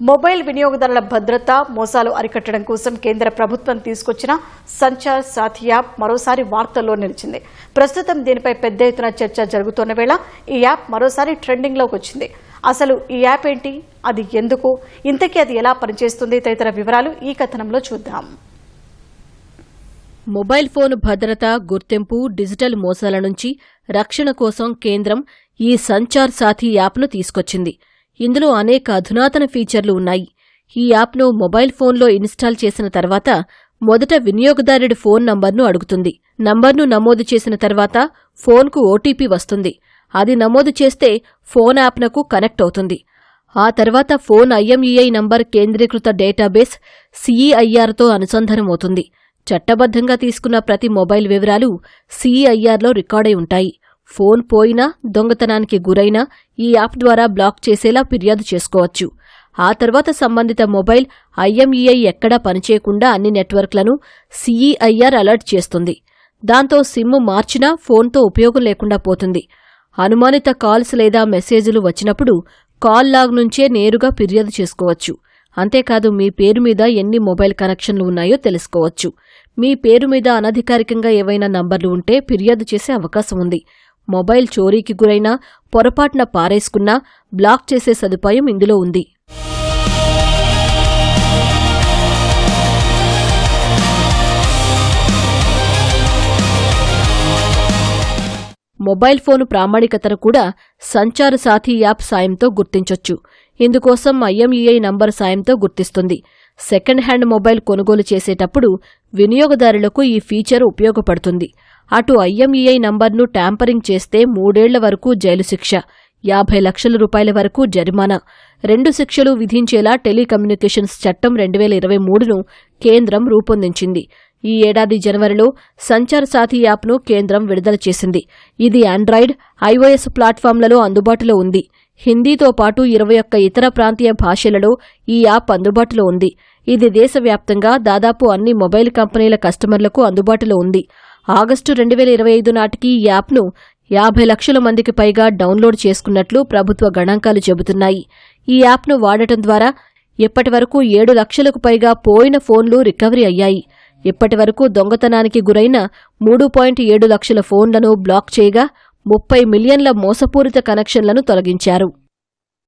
Mobile వినియోగదారుల భద్రత మోసాలు అరికట్టడం కోసం కేంద్ర ప్రభుత్వం తీసుకొచ్చిన సంచార్ సాథి యాప్ మరోసారి వార్తల్లో నిలిచింది. ప్రస్తుతం దీనిపై పెద్ద ఎత్తున చర్చ జరుగుతున్న వేళ ఈ యాప్ మరోసారి ట్రెండింగ్లోకి వచ్చింది. అసలు ఈ యాప్ ఏంటి? అది ఎందుకు? ఇంతకీ అది ఎలా పనిచేస్తుంది? తదితర వివరాలు ఈ కథనంలో చూద్దాం. మొబైల్ ఫోన్ భద్రత గుర్తింపు డిజిటల్ మోసాల నుంచి రక్షణ కోసం కేంద్రం ఈ సంచార్ సాథీ యాప్ను తీసుకొచ్చింది. ఇందులో అనేక అధునాతన ఫీచర్లు ఉన్నాయి. ఈ యాప్ను మొబైల్ ఫోన్లో ఇన్స్టాల్ చేసిన తర్వాత మొదట వినియోగదారుడి ఫోన్ నంబర్ను అడుగుతుంది. నంబర్ను నమోదు చేసిన తర్వాత ఫోన్కు ఓటీపీ వస్తుంది. అది నమోదు చేస్తే ఫోన్ యాప్నకు కనెక్ట్ అవుతుంది. ఆ తర్వాత ఫోన్ ఐఎంఈఐ నంబర్ కేంద్రీకృత డేటాబేస్ సిఈఐఆర్తో అనుసంధానమవుతుంది. చట్టబద్ధంగా తీసుకున్న ప్రతి మొబైల్ వివరాలు సిఈఐఆర్లో రికార్డై ఉంటాయి. ఫోన్ పోయినా దొంగతనానికి గురైనా ఈ యాప్ ద్వారా బ్లాక్ చేసేలా ఫిర్యాదు చేసుకోవచ్చు. ఆ తర్వాత సంబంధిత మొబైల్ ఐఎంఈఐ ఎక్కడా పనిచేయకుండా అన్ని నెట్వర్క్లను సిఈఐఆర్ అలర్ట్ చేస్తుంది. దాంతో సిమ్ మార్చినా ఫోన్తో ఉపయోగం లేకుండా పోతుంది. అనుమానిత కాల్స్ లేదా మెసేజ్లు వచ్చినప్పుడు కాల్ లాగ్ నుంచే నేరుగా ఫిర్యాదు చేసుకోవచ్చు. అంతేకాదు మీ పేరు మీద ఎన్ని మొబైల్ కనెక్షన్లు ఉన్నాయో తెలుసుకోవచ్చు. మీ పేరు మీద అనధికారికంగా ఏవైనా నంబర్లు ఉంటే ఫిర్యాదు చేసే అవకాశం ఉంది. మొబైల్ చోరీకి గురైనా పొరపాటున పారేసుకున్నా బ్లాక్ చేసే సదుపాయం ఇందులో ఉంది. మొబైల్ ఫోను ప్రామాణికతను కూడా సంచార సాథీ యాప్ సాయంతో గుర్తించొచ్చు. ఇందుకోసం ఐఎంఈఐ నంబర్ సాయంతో గుర్తిస్తుంది. సెకండ్ హ్యాండ్ మొబైల్ కొనుగోలు చేసేటప్పుడు వినియోగదారులకు ఈ ఫీచర్ ఉపయోగపడుతుంది. అటు ఐఎంఈఐ నంబర్ను ట్యాంపరింగ్ చేస్తే మూడేళ్ళ వరకు జైలు శిక్ష యాభై లక్షల రూపాయల వరకు జరిమానా. రెండు శిక్షలు విధించేలా టెలికమ్యూనికేషన్స్ చట్టం రెండు వేల ఇరవై మూడును కేంద్రం రూపొందించింది. ఈ ఏడాది జనవరిలో సంచార్ సాథి యాప్ను కేంద్రం విడుదల చేసింది. ఇది ఆండ్రాయిడ్ ఐఓఎస్ ప్లాట్ఫామ్లలో అందుబాటులో ఉంది. హిందీతో పాటు ఇరవై ఒక్క ఇతర ప్రాంతీయ భాషలలో ఈ యాప్ అందుబాటులో ఉంది. ఇది దేశవ్యాప్తంగా దాదాపు అన్ని మొబైల్ కంపెనీల కస్టమర్లకు అందుబాటులో ఉంది. ఆగస్టు రెండు వేల ఇరవై ఐదు నాటికి ఈ యాప్ను యాభై లక్షల మందికి పైగా డౌన్లోడ్ చేసుకున్నట్లు ప్రభుత్వ గణాంకాలు చెబుతున్నాయి. ఈ యాప్ను వాడటం ద్వారా ఇప్పటివరకు ఏడు లక్షలకు పైగా పోయిన ఫోన్లు రికవరీ అయ్యాయి. ఇప్పటి వరకు దొంగతనానికి గురైన మూడు పాయింట్ ఏడు లక్షల ఫోన్లను బ్లాక్ చేయగా ముప్పై మిలియన్ల మోసపూరిత కనెక్షన్లను తొలగించారు.